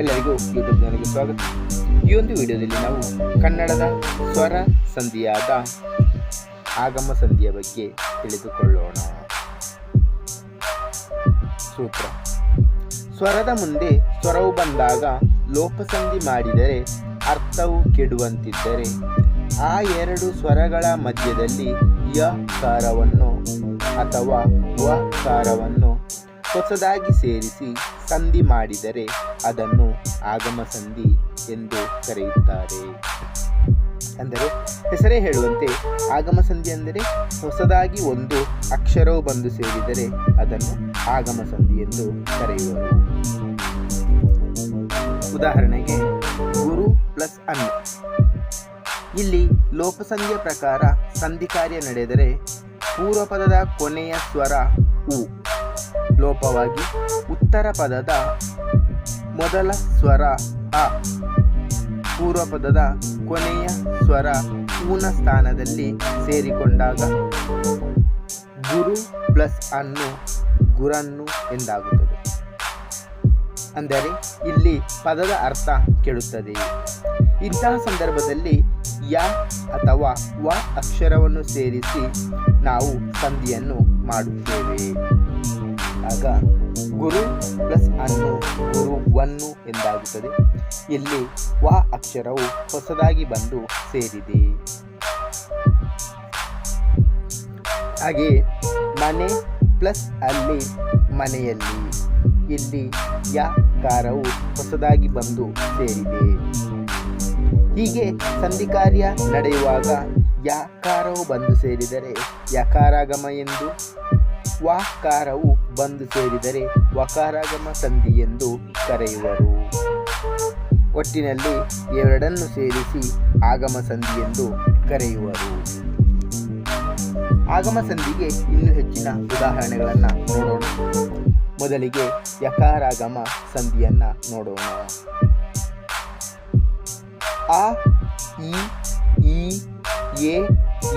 ಎಲ್ಲರಿಗೂ ಯೂಟ್ಯೂಬ್ ಜನರಿಗೆ ಸ್ವಾಗತ. ಈ ಒಂದು ವಿಡಿಯೋದಲ್ಲಿ ನಾವು ಕನ್ನಡದ ಸ್ವರ ಸಂಧಿಯಾದ ಆಗಮ ಸಂಧಿಯ ಬಗ್ಗೆ ತಿಳಿದುಕೊಳ್ಳೋಣ. ಸೂತ್ರ. ಸ್ವರದ ಮುಂದೆ ಸ್ವರವು ಬಂದಾಗ ಲೋಪಸಂಧಿ ಮಾಡಿದರೆ ಅರ್ಥವು ಕೆಡುವಂತಿದ್ದರೆ ಆ ಎರಡು ಸ್ವರಗಳ ಮಧ್ಯದಲ್ಲಿ ಯ ಕಾರವನ್ನು ಅಥವಾ ವ ಕಾರವನ್ನು ಹೊಸದಾಗಿ ಸೇರಿಸಿ ಸಂಧಿ ಮಾಡಿದರೆ ಅದನ್ನು ಆಗಮ ಸಂಧಿ ಎಂದು ಕರೆಯುತ್ತಾರೆ. ಅಂದರೆ ಹೆಸರೇ ಹೇಳುವಂತೆ ಆಗಮ ಸಂಧಿ ಅಂದರೆ ಹೊಸದಾಗಿ ಒಂದು ಅಕ್ಷರವು ಬಂದು ಸೇರಿದರೆ ಅದನ್ನು ಆಗಮ ಸಂಧಿ ಎಂದು ಕರೆಯುವರು. ಉದಾಹರಣೆಗೆ ಗುರು ಪ್ಲಸ್ ಅನ್ನ ಇಲ್ಲಿ ಲೋಪಸಂಧಿಯ ಪ್ರಕಾರ ಸಂಧಿ ಕಾರ್ಯ ನಡೆದರೆ ಪೂರ್ವಪದದ ಕೊನೆಯ ಸ್ವರ ಉ. ಲೋಪವಾಗಿ ಉತ್ತರ ಪದದ ಮೊದಲ ಸ್ವರ ಅ. ಪೂರ್ವ ಪದದ ಕೊನೆಯ ಸ್ವರ ಪೂರ್ಣ ಸ್ಥಾನದಲ್ಲಿ ಸೇರಿಕೊಂಡಾಗ ಗುರು ಪ್ಲಸ್ ಅನ್ನು ಗುರನ್ನು ಎಂದಾಗುತ್ತದೆ. ಅಂದರೆ ಇಲ್ಲಿ ಪದದ ಅರ್ಥ ಕೆಡುತ್ತದೆ ಇಂತಹ ಸಂದರ್ಭದಲ್ಲಿ ಯ ಅಥವಾ ವ ಅಕ್ಷರವನ್ನು ಸೇರಿಸಿ ನಾವು ಸಂಧಿಯನ್ನು ಮಾಡುತ್ತೇವೆ. ಆಗ ಗುರು ಪ್ಲಸ್ ಅನ್ನು, ಗುರು ವನ್ನು ಎಂದಾಗುತ್ತದೆ. ಇಲ್ಲಿ ವ ಅಕ್ಷರವು ಹೊಸದಾಗಿ ಬಂದು ಸೇರಿದೆ. ಹಾಗೆ ಮನೆ ಪ್ಲಸ್ ಅಲ್ಲಿ ಮನೆಯಲ್ಲಿ, ಇಲ್ಲಿ ಯ ಕಾರವು ಹೊಸದಾಗಿ ಬಂದು ಸೇರಿದೆ. ಹೀಗೆ ಸಂಧಿ ಕಾರ್ಯ ನಡೆಯುವಾಗ ಯಾಕಾರವು ಬಂದು ಸೇರಿದರೆ ಯಕಾರಾಗಮ ಎಂದು. ವಾಕಾರವು ಬಂದು ಸೇರಿದರೆ ವಕಾರಾಗಮ ಸಂಧಿ ಎಂದು ಕರೆಯುವರು. ಒಟ್ಟಿನಲ್ಲಿ ಎರಡನ್ನು ಸೇರಿಸಿ ಆಗಮ ಸಂಧಿ ಎಂದು ಕರೆಯುವರು. ಆಗಮ ಸಂಧಿಗೆ ಇನ್ನೂ ಹೆಚ್ಚಿನ ಉದಾಹರಣೆಗಳನ್ನು ನೋಡೋಣ. ಮೊದಲಿಗೆ ಯಕಾರಾಗಮ ಸಂಧಿಯನ್ನ ನೋಡೋಣ. ಆ ಇ ಈ, ಎ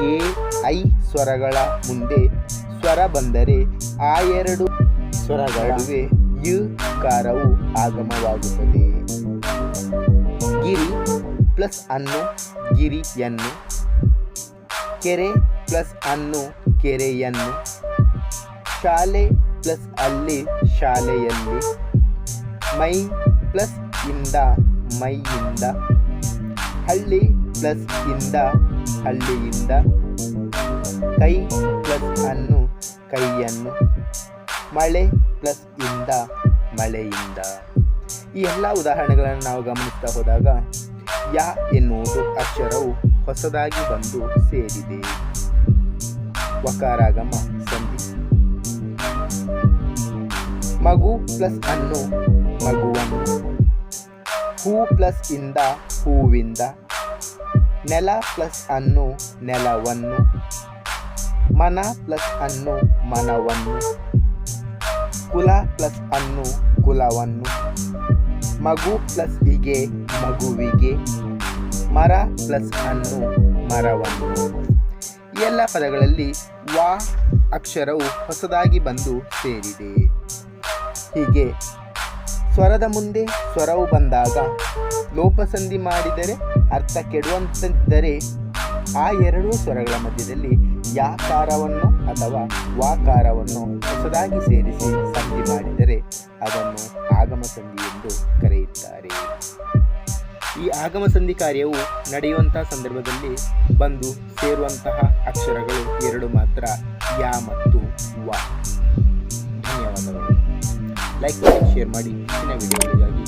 ಎ, ಐ ಸ್ವರಗಳ ಮುಂದೆ ಸ್ವರ ಬಂದರೆ ಆ ಎರಡು ಸ್ವರಗಳ ನಡುವೆ ಯು ಕಾರವು ಆಗಮವಾಗುತ್ತದೆ. ಗಿರಿ ಪ್ಲಸ್ ಅನ್ನು ಗಿರಿಯನ್ನು, ಕೆರೆ ಪ್ಲಸ್ ಅನ್ನು ಕೆರೆಯನ್ನು, ಶಾಲೆ ಪ್ಲಸ್ ಅಲ್ಲಿ ಶಾಲೆಯಲ್ಲಿ, ಮೈ ಪ್ಲಸ್ ಇಂದ ಮೈಯಿಂದ, ಹಳ್ಳಿ ಪ್ಲಸ್ ಇಂದ ಹಳ್ಳಿಯಿಂದ, ಕೈ ಪ್ಲಸ್ ಅನ್ನು ಕೈಯನ್ನು ಮಳೆ ಪ್ಲಸ್ ಇಂದ, ಮಳೆಯಿಂದ. ಈ ಎಲ್ಲ ಉದಾಹರಣೆಗಳನ್ನು ನಾವು ಗಮನಿಸ್ತಾ ಹೋದಾಗ, ಯಾ ಎನ್ನುವುದು ಅಕ್ಷರವು ಹೊಸದಾಗಿ ಬಂದು ಸೇರಿದೆ. ವಕಾರಾಗಮ ಸಂಧಿ. ಮಗು ಪ್ಲಸ್ ಅನ್ನು ಮಗುವನ್ನು ಹೂ ಪ್ಲಸ್ ಇಂದ, ಹೂವಿಂದ. ನೆಲ ಪ್ಲಸ್ ಅನ್ನು ನೆಲವನ್ನು. ಮನ ಪ್ಲಸ್ ಅನ್ನು ಮನವನ್ನು. ಕುಲ ಪ್ಲಸ್ ಅನ್ನು ಕುಲವನ್ನು ಮಗು ಪ್ಲಸ್ ಇಗೆ ಮಗುವಿಗೆ ಮರ ಪ್ಲಸ್ ಅನ್ನು ಮರವನ್ನು ಎಲ್ಲ ಪದಗಳಲ್ಲಿ ವಾ ಅಕ್ಷರವು ಹೊಸದಾಗಿ ಬಂದು ಸೇರಿದೆ. ಹೀಗೆ ಸ್ವರದ ಮುಂದೆ ಸ್ವರವು ಬಂದಾಗ ಲೋಪಸಂಧಿ ಮಾಡಿದರೆ ಅರ್ಥ ಕೆಡುವಂತಿದ್ದರೆ ಆ ಎರಡೂ ಸ್ವರಗಳ ಮಧ್ಯದಲ್ಲಿ ಯಾಕಾರವನ್ನು ಅಥವಾ ವಾಕಾರವನ್ನು ಹೊಸದಾಗಿ ಸೇರಿಸಿ ಸಂಧಿ ಮಾಡಿದರೆ ಅದನ್ನು ಆಗಮ ಸಂಧಿ ಎಂದು ಕರೆಯುತ್ತಾರೆ. ಈ ಆಗಮ ಸಂಧಿ ಕಾರ್ಯವು ನಡೆಯುವಂತಹ ಸಂದರ್ಭದಲ್ಲಿ ಬಂದು ಸೇರುವಂತಹ ಅಕ್ಷರಗಳು ಎರಡು ಮಾತ್ರ, ಯಾ ಮತ್ತು ವಾ. ಧನ್ಯವಾದಗಳು. ಲೈಕ್ ಮಾಡಿ ಶೇರ್ ಮಾಡಿ ಹೆಚ್ಚಿನ ವಿಡಿಯೋಗಳಿಗಾಗಿ